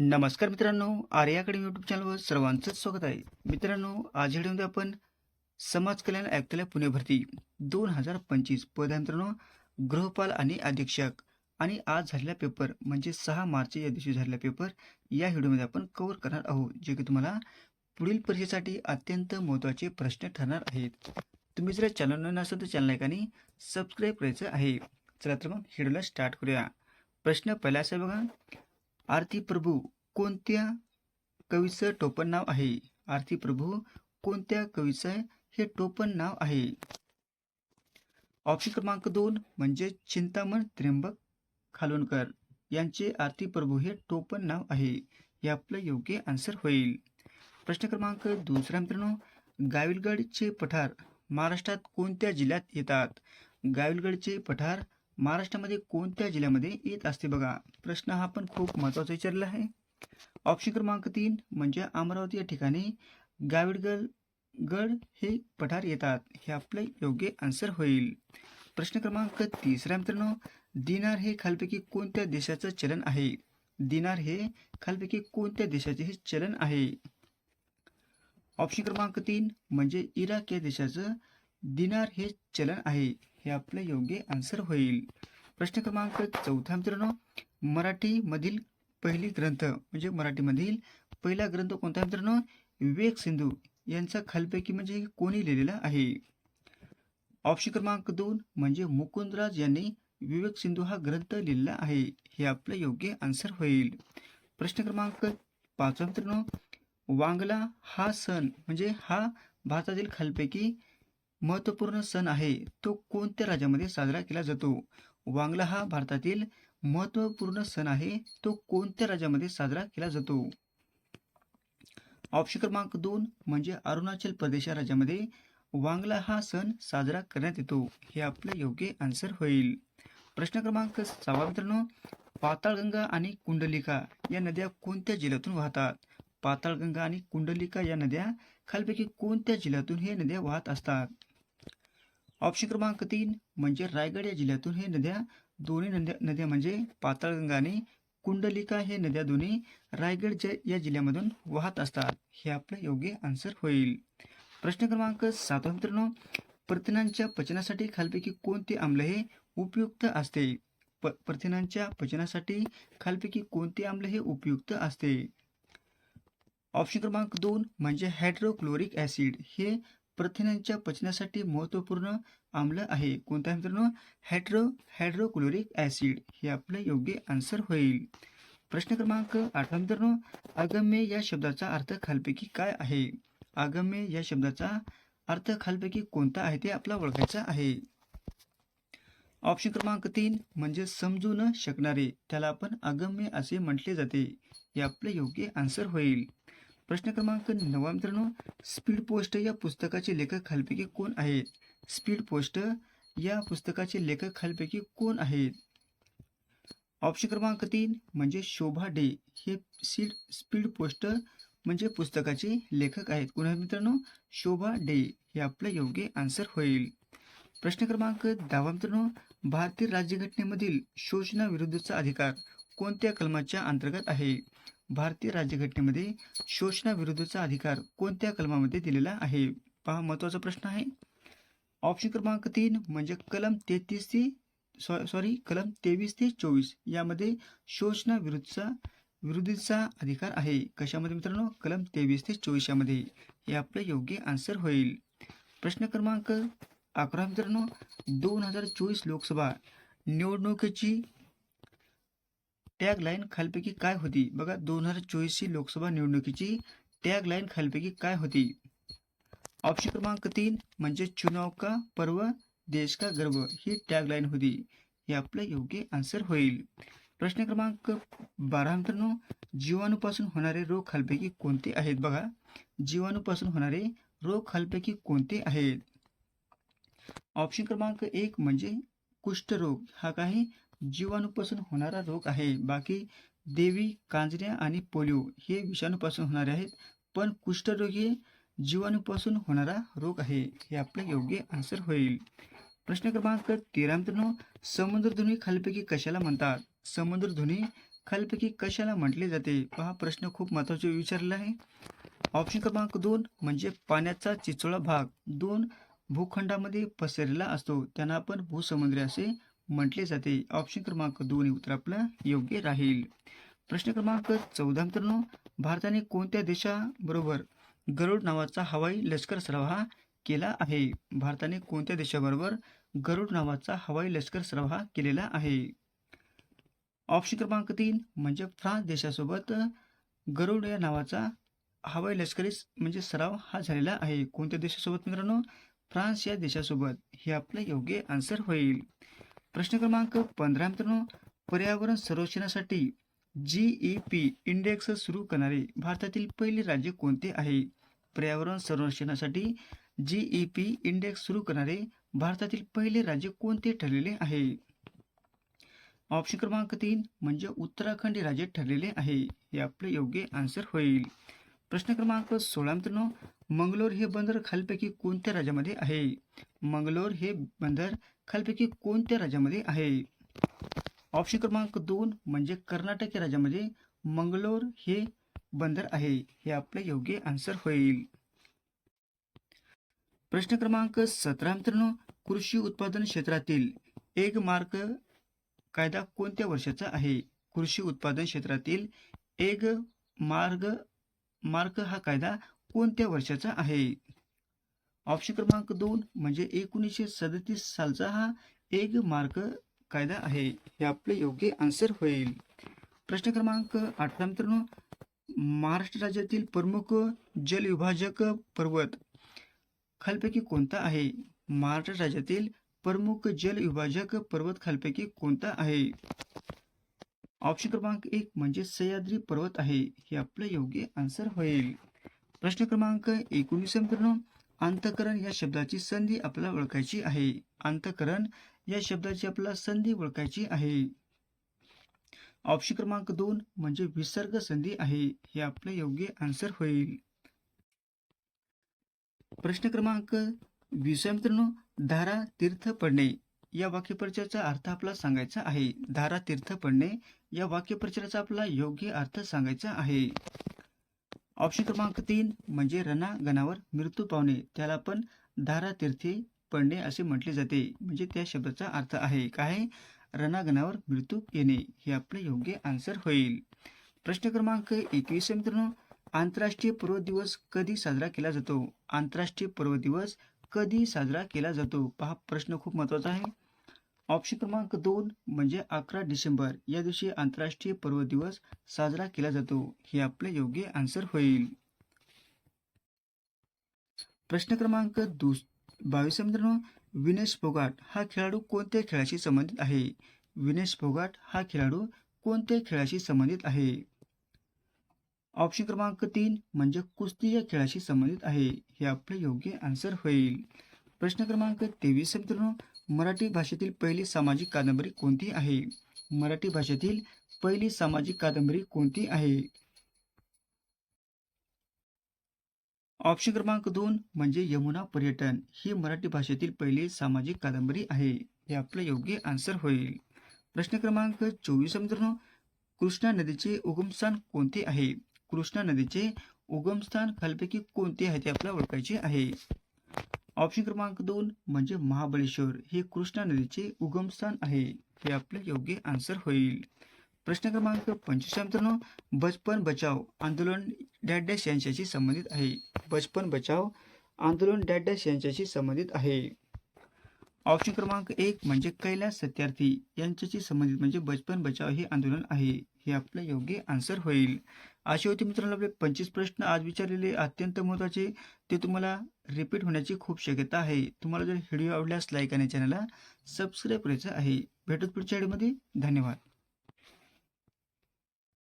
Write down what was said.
नमस्कार मित्रांनो Arya academy YouTube चॅनलवर सर्वांचं स्वागत आहे. मित्रांनो आज या व्हिडिओमध्ये आपण समाज कल्याण आयुक्तालय पुणे भरती दोन हजार पंचवीस पद आहे मित्रांनो गृहपाल आणि अधीक्षक. आणि आज झालेला पेपर म्हणजे सहा मार्च या दिवशी झालेला पेपर या व्हिडिओमध्ये आपण कव्हर करणार आहोत जे की तुम्हाला पुढील परीक्षेसाठी अत्यंत महत्त्वाचे प्रश्न ठरणार आहेत. तुम्ही जर चॅनल नसेल तर चॅनल ऐकाने सबस्क्राईब करायचं आहे. चला तर मग व्हिडिओला स्टार्ट करूया. प्रश्न पहिला असा आहे बघा आरती प्रभू कोणत्या कवीचं टोपण नाव आहे? आरती प्रभू कोणत्या कवीचं हे टोपण नाव आहे? ऑप्शन क्रमांक दोन म्हणजे चिंतामण त्र्यंबक खालोनकर यांचे आरती प्रभू हे टोपण नाव आहे. हे आपलं योग्य आन्सर होईल. प्रश्न क्रमांक दुसरा मित्रांनो गाविलगडचे पठार महाराष्ट्रात कोणत्या जिल्ह्यात येतात? गाविलगडचे पठार महाराष्ट्रामध्ये कोणत्या जिल्ह्यामध्ये येत असते बघा? प्रश्न हा पण खूप महत्त्वाचा विचारला आहे. ऑप्शन क्रमांक तीन म्हणजे अमरावती या ठिकाणी गाविडगड गड हे पठार येतात. हे आपलं योग्य आन्सर होईल. प्रश्न क्रमांक तिसरा मित्रांनो दिनार हे खालपैकी कोणत्या देशाचं चलन आहे? दिनार हे खालपैकी कोणत्या देशाचे हे चलन आहे? ऑप्शन क्रमांक तीन म्हणजे इराक या देशाचं दिनार हे चलन आहे. हे आपलं योग्य आन्सर होईल. प्रश्न क्रमांक चौथा मित्रांनो मराठीमधील पहिली ग्रंथ म्हणजे मराठीमधील पहिला ग्रंथ कोणता मित्रांनो? विवेक सिंधू यांचा खालपैकी म्हणजे कोणी लिहिलेला आहे? ऑप्शन क्रमांक दोन म्हणजे मुकुंदराज यांनी विवेक सिंधू हा ग्रंथ लिहिलेला आहे. हे आपलं योग्य आन्सर होईल. प्रश्न क्रमांक पाचवा मित्रांनो वांगला हा सण म्हणजे हा भारतातील खालपैकी महत्त्वपूर्ण सण आहे. तो कोणत्या राज्यामध्ये साजरा केला जातो? वांगला हा भारतातील महत्त्वपूर्ण सण आहे. तो कोणत्या राज्यामध्ये साजरा केला जातो? ऑप्शन क्रमांक दोन म्हणजे अरुणाचल प्रदेश या राज्यामध्ये वांगला हा सण साजरा करण्यात येतो. हे आपलं योग्य आन्सर होईल. प्रश्न क्रमांक सहावा मित्रांनो पाताळगंगा आणि कुंडलिका या नद्या कोणत्या जिल्ह्यातून वाहतात? पाताळगंगा आणि कुंडलिका या नद्या खालपैकी कोणत्या जिल्ह्यातून हे नद्या वाहत असतात? ऑप्शन क्रमांक तीन म्हणजे रायगड या जिल्ह्यातून हे नद्या दोन्ही नद्या नद्या म्हणजे पाताळगंगा आणि कुंडलिका हे नद्या दोन्ही रायगड या जिल्ह्यामधून वाहत असतात. हे आपलं योग्य आन्सर होईल. प्रश्न क्रमांक सातवा मित्रांनो. प्रथिनांच्या पचनासाठी खालपैकी कोणते आम्ल हे उपयुक्त असते? प प्रथिनांच्या पचनासाठी खालपैकी कोणते आम्ल हे उपयुक्त असते? ऑप्शन क्रमांक दोन म्हणजे हायड्रोक्लोरिक ॲसिड हे प्रथिनांच्या पचनासाठी महत्त्वपूर्ण आम्ल आहे. कोणता मित्रांनो? Hydro hydrochloric acid. हे आपलं योग्य आन्सर होईल. प्रश्न क्रमांक आठवा मित्रांनो. अगम्य या शब्दाचा अर्थ खालपैकी काय आहे? अगम्य या शब्दाचा अर्थ खालपैकी कोणता आहे ते आपला ओळखायचा आहे. ऑप्शन क्रमांक तीन म्हणजे समजू न शकणारे. त्याला आपण अगम्य असे म्हटले जाते. हे आपलं योग्य आन्सर होईल. प्रश्न क्रमांक नवा मित्रांनो स्पीड पोस्ट या पुस्तकाचे लेखक खालपैकी कोण आहेत? स्पीड पोस्ट या पुस्तकाचे लेखक खालपैकी कोण आहेत? ऑप्शन क्रमांक तीन म्हणजे शोभा डे. हे सीड स्पीड पोस्ट म्हणजे पुस्तकाचे लेखक आहेत. कोण आहेत मित्रांनो? शोभा डे. हे आपलं योग्य आन्सर होईल. प्रश्न क्रमांक दहावा मित्रांनो भारतीय राज्यघटनेमधील शोषणाविरुद्धचा अधिकार कोणत्या कलमाच्या अंतर्गत आहे? भारतीय राज्यघटनेमध्ये शोषणाविरुद्धचा अधिकार कोणत्या कलमामध्ये दिलेला आहे? पहा महत्त्वाचा प्रश्न आहे. ऑप्शन क्रमांक तीन म्हणजे कलम तेहतीस ते सॉ सॉरी कलम तेवीस ते चोवीस यामध्ये शोषणाविरुद्धचा विरोधीचा अधिकार आहे. कशामध्ये मित्रांनो? कलम तेवीस ते चोवीस यामध्ये. हे आपलं योग्य आन्सर होईल. प्रश्न क्रमांक अकरा मित्रांनो दोन हजार चोवीस लोकसभा निवडणुकीची टॅग लाईन खालपैकी काय होती? बघा दोन हजार चोवीसची लोकसभा निवडणुकीची टॅग लाईन खालपैकी काय होती? ऑप्शन क्रमांक तीन म्हणजे चुनाव का पर्व देश का गर्व ही टॅग लाईन होती. हे आपलं योग्य आन्सर होईल. प्रश्न क्रमांक बारा मित्रांनो जीवाणूपासून होणारे रोग खालपैकी कोणते आहेत? बघा जीवाणूपासून होणारे रोग खालपैकी कोणते आहेत? ऑप्शन क्रमांक एक म्हणजे कुष्ठरोग. हा काही जीवाणूपासून होणारा रोग आहे. बाकी देवी कांजऱ्या आणि पोलिओ हे विषाणूपासून होणारे आहेत. पण कुष्ठरोगी जीवाणूपासून होणारा रोग आहे हे आपलं योग्य आन्सर होईल. प्रश्न क्रमांक तेरा मित्रांनो समुद्रधुनी खालपैकी कशाला म्हणतात? समुद्रधुनी खालपैकी कशाला म्हटले जाते? हा प्रश्न खूप महत्त्वाचे विचारलेला आहे. ऑप्शन क्रमांक दोन म्हणजे पाण्याचा चिचोळा भाग. दोन भूखंडामध्ये पसरलेला असतो. त्यांना आपण भूसमुद्र असे म्हटले जाते ऑप्शन क्रमांक दोन हे उत्तर आपलं योग्य राहील. प्रश्न क्रमांक चौदा मित्रांनो भारताने कोणत्या देशाबरोबर गरुड नावाचा हवाई लष्कर सराव हा केला आहे? भारताने कोणत्या देशाबरोबर गरुड नावाचा हवाई लष्कर सराव हा केलेला आहे? ऑप्शन क्रमांक तीन म्हणजे फ्रान्स देशासोबत गरुड या नावाचा हवाई लष्करी म्हणजे सराव हा झालेला आहे. कोणत्या देशासोबत मित्रांनो? फ्रान्स या देशासोबत. हे आपलं योग्य आन्सर होईल. प्रश्न क्रमांक पंधरा मित्रांनो पर्यावरण संरक्षणासाठी जी ई पी इंडेक्स सुरू करणारे भारतातील पहिले राज्य कोणते आहे? पर्यावरण संरक्षणासाठी जी ई पी इंडेक्स सुरू करणारे भारतातील पहिले राज्य कोणते ठरलेले आहे? ऑप्शन क्रमांक तीन म्हणजे उत्तराखंड हे राज्य ठरलेले आहे. हे आपले योग्य आन्सर होईल. प्रश्न क्रमांक सोळा मित्रांनो मंगलोर हे बंदर खालपैकी कोणत्या राज्यामध्ये आहे? मंगलोर हे बंदर खालपैकी कोणत्या राज्यामध्ये आहे? ऑप्शन क्रमांक दोन म्हणजे कर्नाटक या राज्यामध्ये मंगलोर हे बंदर आहे हे आपले योग्य आन्सर होईल. प्रश्न क्रमांक सतरा मित्रांनो कृषी उत्पादन क्षेत्रातील एक मार्क कायदा कोणत्या वर्षाचा आहे? कृषी उत्पादन क्षेत्रातील एक मार्ग मार्क हा कायदा कोणत्या वर्षाचा आहे? ऑप्शन क्रमांक दोन म्हणजे एकोणीसशे सदतीस सालचा हा एक मार्क कायदा आहे. हे आपले योग्य आन्सर होईल. प्रश्न क्रमांक अठरा मित्रांनो महाराष्ट्र राज्यातील प्रमुख जलविभाजक पर्वत खालपैकी कोणता आहे? महाराष्ट्र राज्यातील प्रमुख जलविभाजक पर्वत खालपैकी कोणता आहे? ऑप्शन क्रमांक एक म्हणजे सह्याद्री पर्वत आहे. हे आपलं योग्य आन्सर होईल. प्रश्न क्रमांक एकोणीस मित्रांनो अंतकरण या शब्दाची संधी आपल्याला ओळखायची आहे. अंतकरण या शब्दाची आपल्याला संधी ओळखायची आहे. ऑप्शन क्रमांक दोन म्हणजे विसर्ग संधी आहे. हे आपलं योग्य आन्सर होईल. प्रश्न क्रमांक वीस मित्रांनो धारा तीर्थ पडणे या वाक्यप्रचाराचा अर्थ आपला सांगायचा आहे. धारा तीर्थ पडणे या वाक्यप्रचाराचा आपला योग्य अर्थ सांगायचा आहे. ऑप्शन क्रमांक तीन म्हणजे रणांगणावर मृत्यू पावणे. त्याला पण धारा तीर्थी पडणे असे म्हटले जाते. म्हणजे त्या शब्दाचा अर्थ आहे काय? रणांगणावर मृत्यू येणे. हे आपले योग्य आन्सर होईल. प्रश्न क्रमांक एकवीस मित्रांनो. आंतरराष्ट्रीय पर्व दिवस कधी साजरा केला जातो? आंतरराष्ट्रीय पर्व दिवस कधी साजरा केला जातो? पहा प्रश्न खूप महत्त्वाचा आहे. ऑप्शन क्रमांक दोन म्हणजे अकरा डिसेंबर या दिवशी आंतरराष्ट्रीय पर्व दिवस साजरा केला जातो. हे आपले योग्य आन्सर होईल. प्रश्न क्रमांक दुस बावीस मित्रांनो. विनेश फोगाट हा खेळाडू कोणत्या खेळाशी संबंधित आहे? विनेश फोगाट हा खेळाडू कोणत्या खेळाशी संबंधित आहे? ऑप्शन क्रमांक तीन म्हणजे कुस्ती या खेळाशी संबंधित आहे. हे आपले योग्य आन्सर होईल. प्रश्न क्रमांक तेवीस मित्रांनो. मराठी भाषेतील पहिली सामाजिक कादंबरी कोणती आहे? मराठी भाषेतील पहिली सामाजिक कादंबरी कोणती आहे? ऑप्शन क्रमांक दोन म्हणजे यमुना पर्यटन. ही मराठी भाषेतील पहिली सामाजिक कादंबरी आहे. हे आपलं योग्य आन्सर होईल. प्रश्न क्रमांक चोवीस मित्रांनो. कृष्णा नदीचे उगमस्थान कोणते आहे? कृष्णा नदीचे उगमस्थान खालपैकी कोणते आहे ते आपल्याला ओळखायचे आहे. ऑप्शन क्रमांक दोन म्हणजे महाबळेश्वर हे कृष्णा नदीचे उगमस्थान आहे. हे आपले योग्य आन्सर होईल. प्रश्न क्रमांक पंचवीस मित्रांनो बचपन बचाव आंदोलन डॅश डॅश यांच्याशी संबंधित आहे. बचपन बचाव आंदोलन डॅश डॅश यांच्याशी संबंधित आहे. ऑप्शन क्रमांक एक म्हणजे कैलास सत्यार्थी यांच्याशी संबंधित म्हणजे बचपन बचाव हे आंदोलन आहे हे आपलं योग्य आन्सर होईल. असे होते मित्रांनो आपले पंचवीस प्रश्न. आज विचारलेले अत्यंत महत्त्वाचे ते तुम्हाला रिपीट होण्याची खूप शक्यता आहे. तुम्हाला जर व्हिडिओ आवडल्यास लाईक आणि चॅनलला सबस्क्राईब करायचं आहे. भेटत पुढच्या व्हिडिओमध्ये धन्यवाद.